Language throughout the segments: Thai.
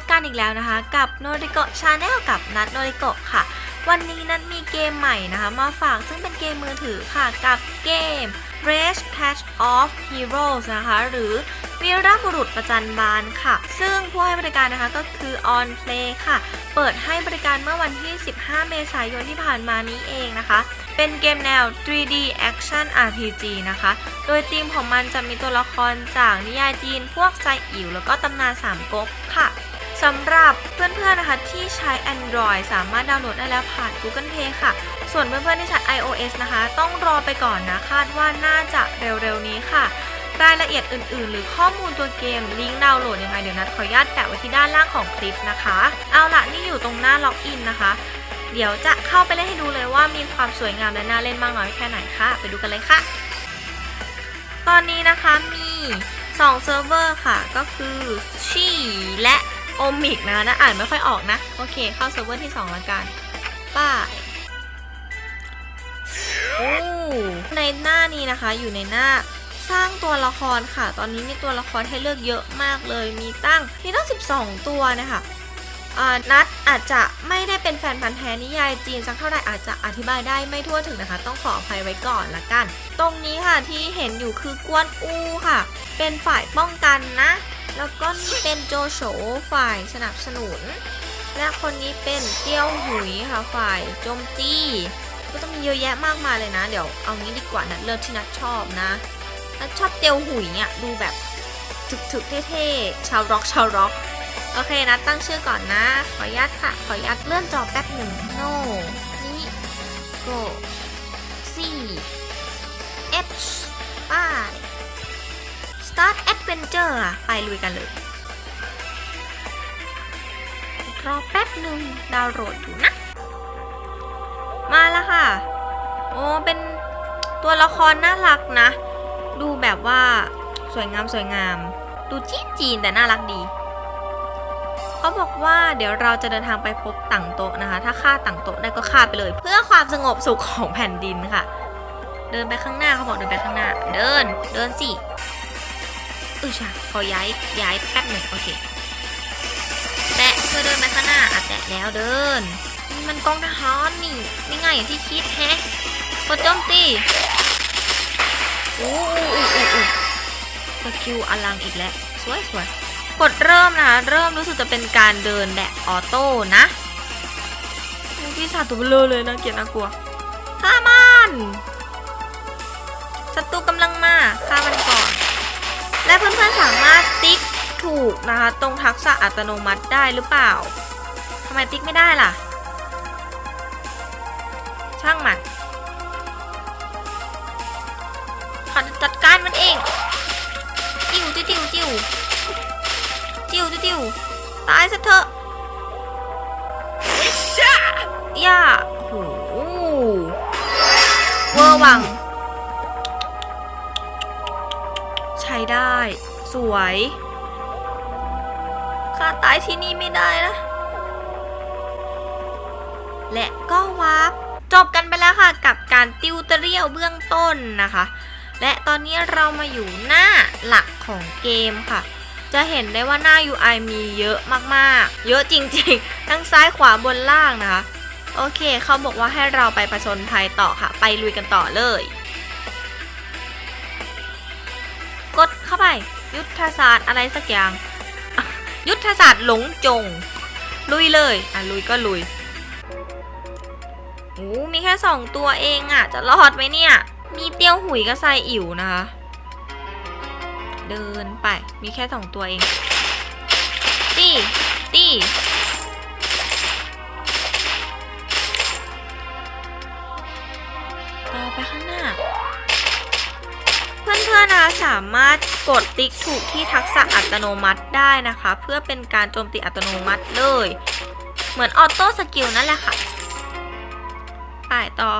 บกันอีกแล้วนะคะ กับโนริโกชาแนลกับนัดโนริโกค่ะ วันนี้นัดมีเกมใหม่นะคะ มาฝากซึ่งเป็นเกมมือถือค่ะ กับเกม Rage Catch of Heroes นะคะ หรือวีรบุรุษประจันบานค่ะ ซึ่งผู้ให้บริการนะคะก็คือ On Play ค่ะ เปิดให้บริการเมื่อวันที่ 15 เมษายนที่ผ่านมานี้เองนะคะ เป็นเกมแนว 3D Action RPG นะคะ โดยธีมของมันจะมีตัวละครจากนิยายจีนพวกไซอิ๋วแล้วก็ตำนานสามก๊กค่ะ สำหรับเพื่อนๆนะคะที่ใช้ Android สามารถดาวน์โหลดได้แล้วผ่าน Google Play ค่ะ ส่วนเพื่อนๆที่ใช้ iOS นะคะ ต้องรอไปก่อนนะ คาดว่าน่าจะเร็วๆนี้ค่ะ รายละเอียดอื่นๆ หรือข้อมูลตัวเกมลิงก์ดาวน์โหลดยังไงเดี๋ยวนัดขออนุญาตแปะไว้ที่ด้านล่างของคลิปนะคะ เอาละนี่อยู่ตรงหน้าล็อกอินนะคะ เดี๋ยวจะเข้าไปเล่นให้ดูเลยว่ามีความสวยงามและน่าเล่นมากน้อยแค่ไหนค่ะ ไปดูกันเลยค่ะ ตอนนี้นะคะมี2เซิร์ฟเวอร์ค่ะ ก็คือชีและ อมิกนะนะอ่านไม่ค่อยออกนะ โอเค เข้าเซิร์ฟเวอร์ที่2แล้วกันป้ายโอ้ในหน้านี้นะคะ อยู่ในหน้าสร้างตัวละครค่ะ ตอนนี้มีตัวละครให้เลือกเยอะมากเลย มีตั้ง มีตั้ง 12 ตัวนะคะนัดอาจจะไม่ได้เป็นแฟนพันธ์แท้นิยายจีนสักเท่าไหร่อาจจะอธิบายได้ไม่ทั่วถึงนะคะ ต้องขออภัยไว้ก่อนละกัน ตรงนี้ค่ะที่เห็นอยู่คือกวนอูค่ะ เป็นฝ่ายป้องกันนะ แล้วก็นี่เป็นโจโฉฝ่ายสนับสนุน และคนนี้เป็นเตี้ยวหุยค่ะฝ่ายโจมตีก็ต้องมีเยอะแยะมากมายเลยนะ เดี๋ยวเอางี้ดีกว่านัดเลือกที่นัดชอบนะนัดชอบเตียวหุยเนี่ยดูแบบถึกๆเท่ๆชาวร็อกชาวร็อกโอเคนัดตั้งชื่อก่อนนะ ขออนุญาตค่ะ ขออนุญาตเลื่อนจอแป๊บหนึ่ง no นี่ go c h ป้าย start adventure อะไปลุยกันเลย รอแป๊บหนึ่งดาวน์โหลดอยู่นะ มาแล้วค่ะ โอ้เป็นตัวละครน่ารักนะ ดูแบบว่าสวยงามสวยงาม ดูจีนจีนแต่น่ารักดีเขาบอกว่าเดี๋ยวเราจะเดินทางไปพบต่างโต๊ะนะคะ ถ้าฆ่าต่างโต๊ะได้ก็ฆ่าไปเลย เพื่อความสงบสุขของแผ่นดินค่ะ เดินไปข้างหน้าเขาบอกเดินไปข้างหน้า เดิน เดินสิ อือใช่ขอย้ายย้ายแป๊บหนึ่งโอเค แตะเพื่อเดินไปข้างหน้าอะแตะแล้วเดิน มันกองทหารนี่ไม่ง่ายอย่างที่คิดแฮะกดโจมตีอู้อู้อู้อู้อู้สกิลอลังอีกแล้ว สวยสวยกดเริ่มนะคะ เริ่มรู้สึกจะเป็นการเดินแบบออโต้นะพี่สาตัวเบลอเลยนะเกียดน่ากลัวฆ่ามันศัตรูกำลังมาฆ่ามันก่อน และเพื่อนๆสามารถติ๊กถูกนะคะ ตรงทักษะอัตโนมัติได้หรือเปล่าทำไมติ๊กไม่ได้ล่ะ ช่างมันขอจัดการมันเองจิ้วจิ้วจิ้วจิ้วจิ้วจิ้วจิ้วตายซะเถอะย่าโอ้โหเวอร์วัง ได้ สวยข้าตายที่นี่ไม่ได้นะ และก็วาร์ปจบกันไปแล้วค่ะกับการติวเตอเรียลเบื้องต้นนะคะ และตอนนี้เรามาอยู่หน้าหลักของเกมค่ะ จะเห็นได้ว่าหน้า UI มีเยอะมากๆ เยอะจริงๆ ทั้งซ้ายขวาบนล่างนะคะ โอเคเขาบอกว่าให้เราไปประชนภัยต่อค่ะ ไปลุยกันต่อเลย กดเข้าไป ยุทธศาสตร์อะไรสักอย่าง ยุทธศาสตร์หลงจง ลุยเลย อะลุยก็ลุยโอ้มีแค่สองตัวเองอะ จะรอดไหมเนี่ย มีเตี้ยวหุยกับไซอิ๋วนะคะ เดินไป มีแค่สองตัวเอง ตีตี พื่อนๆนะสามารถกดติ๊กถูกที่ทักษะอัตโนมัติได้นะคะ เพื่อเป็นการโจมตีอัตโนมัติเลย เหมือนออโต้สกิลนั่นแหละค่ะไปต่อ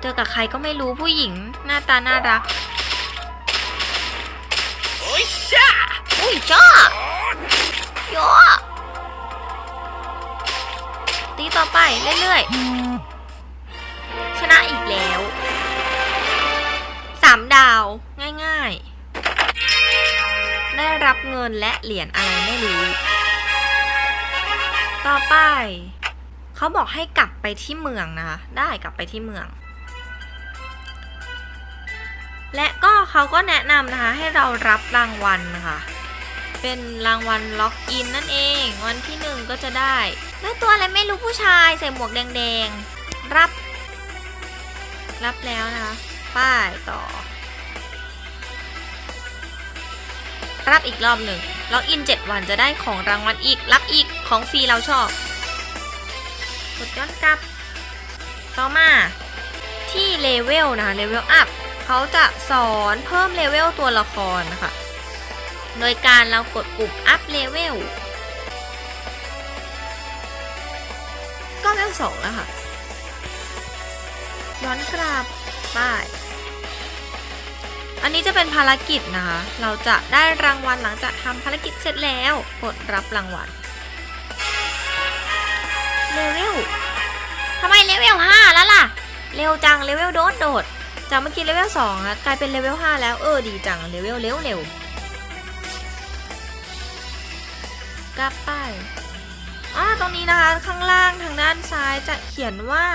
เจอกับใครก็ไม่รู้ผู้หญิงหน้าตาน่ารักอุ้ยจ้าโยตีต่อไปเรื่อยๆ ชนะอีกแล้วสามดาวง่ายๆ ได้รับเงินและเหรียญอะไรไม่รู้ ต่อไปเขาบอกให้กลับไปที่เมืองนะคะ ได้กลับไปที่เมือง และก็เขาก็แนะนำนะคะ ให้เรารับรางวัลนะคะเป็นรางวัลล็อกอินนั่นเอง วันที่หนึ่งก็จะได้ ได้ตัวอะไรไม่รู้ผู้ชายใส่หมวกแดงๆ รับ รับแล้วนะคะ ป้ายต่อ รับอีกรอบหนึ่งล็อกอิน 7 วันจะได้ของรางวัลอีก รับอีกของฟรีเราชอบกดย้อนกลับ ต่อมาที่เลเวลนะคะเลเวลอัพเขาจะสอนเพิ่มเลเวลตัวละครนะคะ โดยการเรากดปุ่มอัพเลเวลก็เลเวลสองแล้วค่ะ ย้อนกลับไปอันนี้จะเป็นภารกิจนะคะ เราจะได้รางวัลหลังจากทำภารกิจเสร็จแล้ว กดรับรางวัลเลเวลทำไมเลเวล5แล้วล่ะ เร็วจังเลเวลโดดโดด จากเมื่อกี้เลเวล2นะกลายเป็นเลเวล5แล้ว เออดีจังเลเวลเร็วเร็วกลับไปอ่าตรงนี้นะคะ ข้างล่างทางด้านซ้ายจะเขียนว่า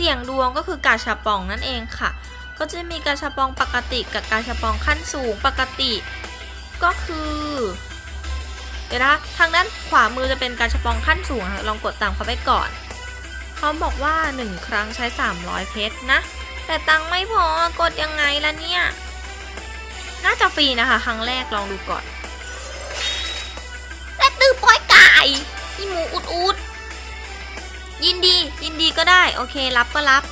เสี่ยงดวงก็คือกาชาปองนั่นเองค่ะ ก็จะมีกาชาปองปกติกับกาชาปองขั้นสูงปกติ ก็คือเดี๋ยวนะทางด้านขวามือจะเป็นกาชาปองขั้นสูงค่ะลองกดตามเขาไปก่อนเขาบอกว่า 1 ครั้งใช้ 300 เพชรนะ แต่ตังค์ไม่พอกดยังไงล่ะเนี่ย น่าจะฟรีนะคะ ครั้งแรกลองดูก่อน และตือปอยไก่อีหมูอุดอุด ยินดียินดีก็ได้โอเครับก็รับ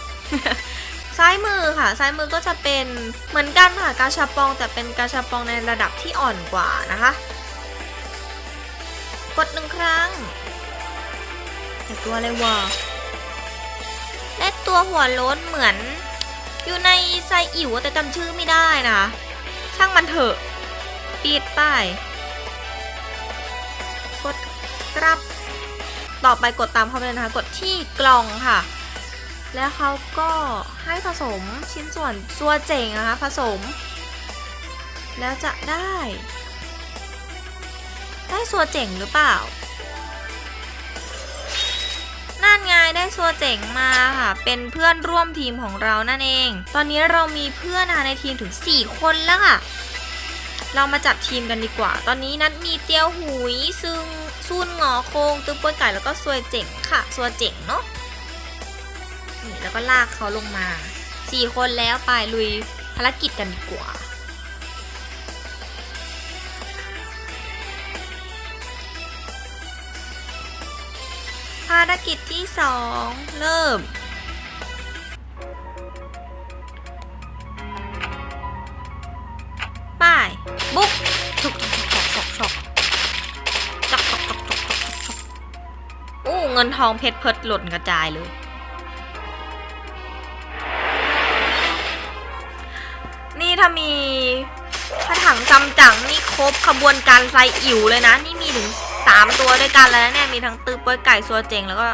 ซ้ายมือค่ะ ซ้ายมือก็จะเป็นเหมือนกันค่ะกาชาปอง แต่เป็นกาชาปองในระดับที่อ่อนกว่านะคะ กดหนึ่งครั้งแต่ตัวอะไรวะและตัวหัวโล้นเหมือน อยู่ในไซอิ๋วแต่จำชื่อไม่ได้นะช่างมันเถอะ ปิดป้าย กดกรับ ต่อไปกดตามเขาไปเลยนะคะ กดที่กล่องค่ะ แล้วเขาก็ให้ผสมชิ้นส่วนตัวเจ๋งนะคะ ผสม แล้วจะได้ ได้สัวเจ๋งหรือเปล่า นั่นไงได้สัวเจ๋งมาค่ะ เป็นเพื่อนร่วมทีมของเรานั่นเอง ตอนนี้เรามีเพื่อนนะคะในทีมถึง 4 คนแล้วค่ะเรามาจัดทีมกันดีกว่า ตอนนี้นัดมีเตียวหุย ซึ่ง ซุนหงอโคงตึ้งป้วยไก่แล้วก็ซวยเจ๋งค่ะซวยเจ๋งเนาะนี่แล้วก็ลากเขาลงมา4คนแล้วไปลุยภารกิจกันดีกว่าภารกิจที่ 2 เริ่มไป้าย บุ๊กชุก เงินทองเพชรเพิดหล่นกระจายเลย นี่ถ้ามีถ้าถังซัมจั๋งนี่ครบขบวนการไซอิ๋วเลยนะ นี่มีถึง3ตัวด้วยกันแล้วนะเนี่ยมีทั้งตือป้วยไก่ซัวเจงแล้วก็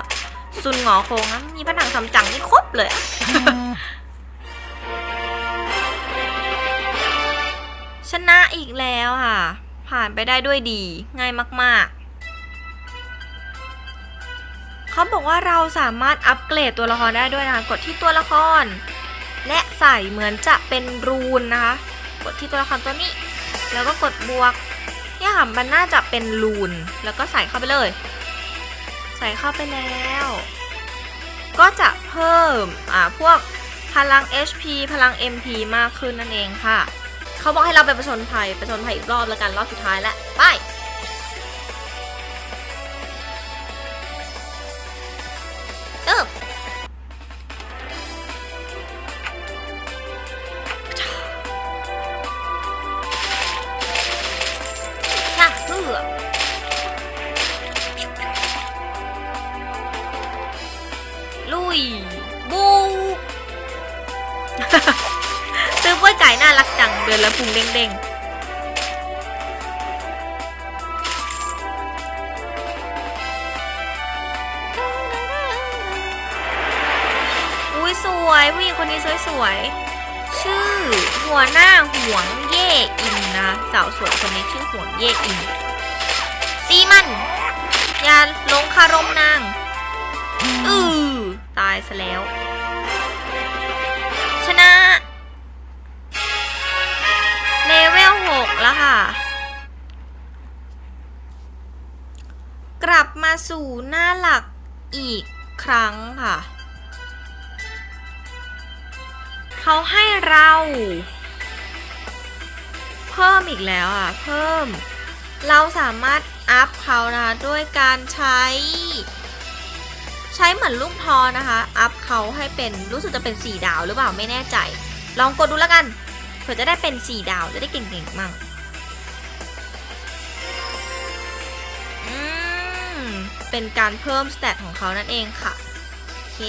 ซุนหงอโคงนะมีผนังซัมจั๋งนี่ครบเลยอะชนะอีกแล้วค่ะ ผ่านไปได้ด้วยดีง่ายมาก ๆ เขาบอกว่าเราสามารถอัปเกรดตัวละครได้ด้วยนะคะ กดที่ตัวละคร และใส่เหมือนจะเป็นรูนนะคะ กดที่ตัวละครตัวนี้ แล้วก็กดบวกเนี่ยค่ะมันน่าจะเป็นรูน แล้วก็ใส่เข้าไปเลย ใส่เข้าไปแล้ว ก็จะเพิ่มอ่าพวกพลัง HP พลัง MP มากขึ้นนั่นเองค่ะ เขาบอกให้เราไปประชนภัยประชนภัยอีกรอบแล้วกันรอบสุดท้ายแล้วไป ซื้อกล้วยไก่น่ารักจัง เดินแล้วพุงเด้งๆอุ้ยสวยผู้หญิงคนนี้สวยสวยๆชื่อหัวหน้าหวงเย่อินนะสาวสวยคนนี้ชื่อหวงเย่อินตีมันอย่าลงคารมนางอือตายซะแล้ว สู่หน้าหลักอีกครั้งค่ะ เขาให้เรา เพิ่มอีกแล้วอะ เพิ่ม เราสามารถอัพเขานะคะด้วยการใช้ ใช้เหมือนลูกทอนะคะ อัพเขาให้เป็นรู้สึกจะเป็น4ดาวหรือเปล่าไม่แน่ใจ ลองกดดูแล้วกันเผื่อจะได้เป็น4ดาวจะได้เก่งๆมั่ง เป็นการเพิ่มสเตตของเขานั่นเองค่ะโอเค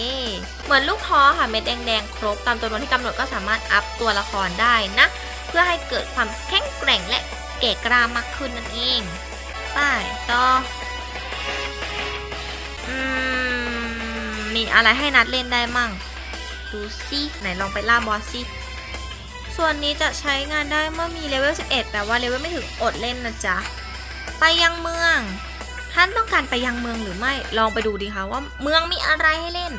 เหมือนลูกท้อค่ะเม็ดแดงๆครบตามจำนวนที่กำหนดก็สามารถอัพตัวละครได้นะ เพื่อให้เกิดความแข็งแกร่งและเก๋กรามากขึ้นนั่นเองไปต่ออืมมีอะไรให้นัดเล่นได้มั่ง ดูสิไหนลองไปล่าบอสสิส่วนนี้จะใช้งานได้เมื่อมีเลเวล11แต่ว่าเลเวลไม่ถึงอดเล่นนะจ๊ะ ไปยังเมือง ท่านต้องการไปยังเมืองหรือไม่ ลองไปดูดีค่ะว่าเมืองมีอะไรให้เล่น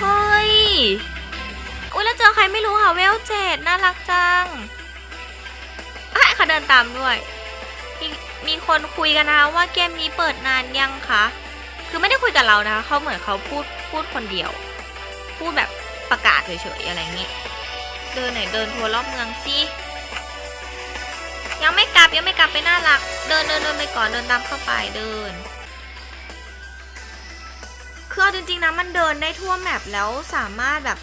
เฮ้ย อุ้ยแล้วเจอใครไม่รู้ค่ะเวลเจ็ดน่ารักจังอะเขาเดินตามด้วยมีมีคนคุยกันนะคะว่าเกมนี้เปิดนานยังคะ คือไม่ได้คุยกับเรานะคะเขาเหมือนเขาพูดพูดคนเดียว พูดแบบประกาศเฉยๆอะไรอย่างงี้เดินไหนเดินทัวร์รอบเมืองสิ ยังไม่กลับยังไม่กลับไปน่ารัก เดินเดินเดินไปก่อนเดินตามเข้าไปเดินคือเอาจริงๆนะมันเดินได้ทั่วแมปแล้วสามารถแบบ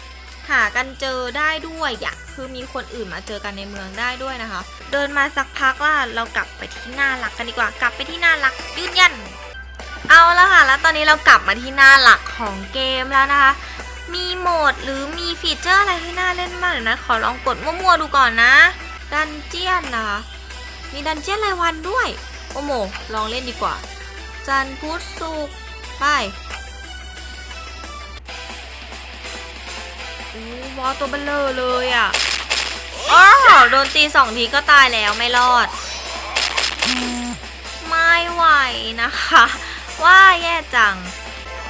หากันเจอได้ด้วยอะคือมีคนอื่นมาเจอกันในเมืองได้ด้วยนะคะ เดินมาสักพักล่ะเรากลับไปที่หน้าหลักกันดีกว่ากลับไปที่หน้าหลักยืนยันเอาและค่ะแล้วตอนนี้เรากลับมาที่หน้าหลักของเกมแล้วนะคะ มีโหมดหรือมีฟีเจอร์อะไรให้น่าเล่นบ้างเดี๋ยวนะขอลองกดมั่วๆดูก่อนนะดันเจียนนะคะ มีดันเจี้ยนรายวันด้วย โอโม ลองเล่นดีกว่า จันพุธศุกไปอู้บอตัวเบลเลอร์เลยอะอ๋อโดนตีสองทีก็ตายแล้วไม่รอด ไม่ไหวนะคะ ว่าแย่จัง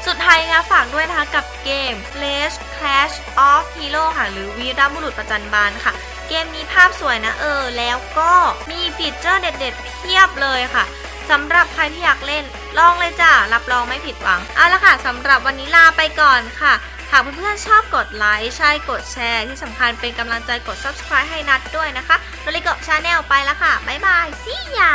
สุดท้ายนะฝากด้วยนะคะกับเกม Let's Clash of Hero ค่ะ หรือวีรบุรุษประจันบานค่ะ เกมนี้ภาพสวยนะเออ แล้วก็มีฟีเจอร์เด็ด ๆ เพียบเลยค่ะสำหรับใครที่อยากเล่น ลองเลยจ้ารับรองไม่ผิดหวัง เอาละค่ะสำหรับวันนี้ลาไปก่อนค่ะหากเพื่อนๆชอบกดไลค์ ใช่กดแชร์ ที่สำคัญเป็นกำลังใจกด subscribe ให้นัดด้วยนะคะโดลิโกชาแนลไปแล้วค่ะ บ๊ายบายซี่ยา